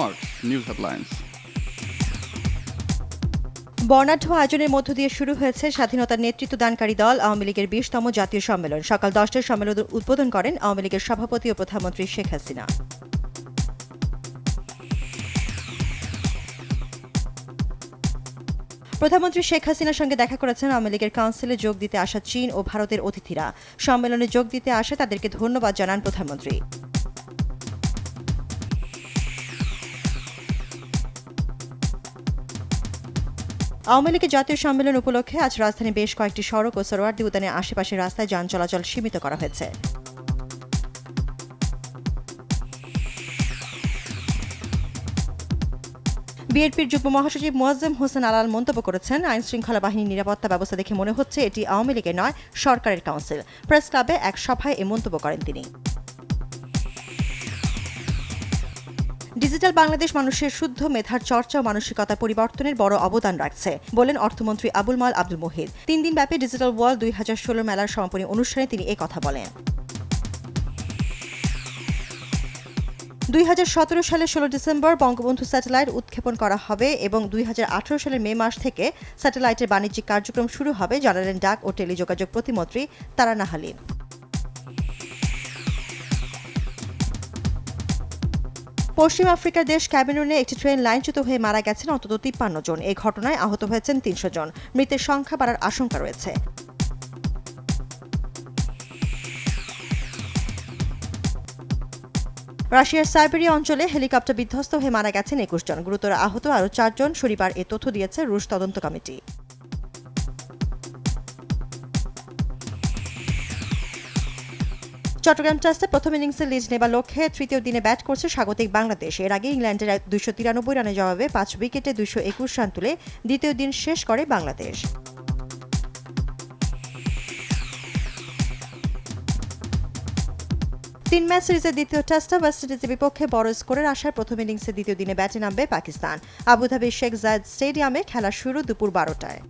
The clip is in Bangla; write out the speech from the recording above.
Mark, News Headlines. বর্ণাঢ্য আয়োজনের মধ্য দিয়ে শুরু হয়েছে স্বাধীনতার নেতৃত্ব দানকারী দল, আওয়ামী লীগের বিশতম জাতীয় সম্মেলন। সকাল দশটায় সম্মেলন উদ্বোধন করেন আওয়ামী লীগের সভাপতি ও প্রধানমন্ত্রী শেখ হাসিনা। প্রধানমন্ত্রী শেখ হাসিনার সঙ্গে দেখা করেছেন আওয়ামী লীগের কাউন্সিলে যোগ দিতে আসা চীন ও ভারতের অতিথিরা। সম্মেলনে যোগ দিতে আসে তাদেরকে ধন্যবাদ জানান প্রধানমন্ত্রী। আওয়ামী লীগের জাতীয় সম্মেলন উপলক্ষে আজ রাজধানীর বেশ কয়েকটি সড়ক ও সরোয়ার্দী উদ্যানের আশেপাশের রাস্তায় যান চলাচল সীমিত করা হয়েছে। বিএনপির যুগ্ম মহাসচিব মোয়াজ্জেম হোসেন আলাল মন্তব্য করেছেন আইন শৃঙ্খলা বাহিনীর নিরাপত্তা ব্যবস্থা দেখে মনে হচ্ছে এটি আওয়ামী লীগের নয়, সরকারের কাউন্সিল। প্রেস ক্লাবে এক সভায় এ মন্তব্য করেন তিনি। ডিজিটাল বাংলাদেশ মানুষের শুদ্ধ মেধার চর্চা ও মানসিকতা পরিবর্তনের বড় অবদান রাখছে, বলেন অর্থমন্ত্রী আবুল মাল আব্দুল মুহিদ তিন দিন ব্যাপী ডিজিটাল ওয়ার্ল্ড দুই হাজার ষোলো মেলার সমাপনী অনুষ্ঠানে তিনি কথা বলেন। দুই হাজার সতেরো সালের ষোলো ডিসেম্বর বঙ্গবন্ধু স্যাটেলাইট উৎক্ষেপণ করা হবে এবং দুই হাজার আঠারো সালের মে মাস থেকে স্যাটেলাইটের বাণিজ্যিক কার্যক্রম শুরু হবে, জানালেন ডাক ও টেলিযোগাযোগ প্রতিমন্ত্রী তারানা হালিম পশ্চিম আফ্রিকার দেশ ক্যামেরুনে একটি ট্রেন লাইনচ্যুত হয়ে মারা গেছেন অন্তত তিপ্পান্ন জন। এই ঘটনায় আহত হয়েছেন তিনশো জন। মৃতের সংখ্যা বাড়ার আশঙ্কা রয়েছে। রাশিয়ার সাইবেরিয়া অঞ্চলে হেলিকপ্টার বিধ্বস্ত হয়ে মারা গেছেন একুশ জন। গুরুতর আহত আরও চারজন। শনিবার এ তথ্য দিয়েছে রুশ তদন্ত কমিটি চট্টগ্রাম টেস্টে প্রথম ইনিংসে লিজ নেবার লক্ষ্যে তৃতীয় দিনে ব্যাট করছে স্বাগতিক বাংলাদেশ। এর আগে ইংল্যান্ডের দুইশো তিরানব্বই রানের জবাবে পাঁচ উইকেটে দুইশো একুশ রান তুলে দ্বিতীয় দিন শেষ করে বাংলাদেশ। তিন ম্যাচ সিরিজের দ্বিতীয় টেস্টে ওয়েস্ট ইন্ডিজের বিপক্ষে বড় স্কোরের আশায় প্রথম ইনিংসে দ্বিতীয় দিনে ব্যাটে নামবে পাকিস্তান। আবুধাবি শেখ জায়দ স্টেডিয়ামে খেলা শুরু দুপুর বারোটায়।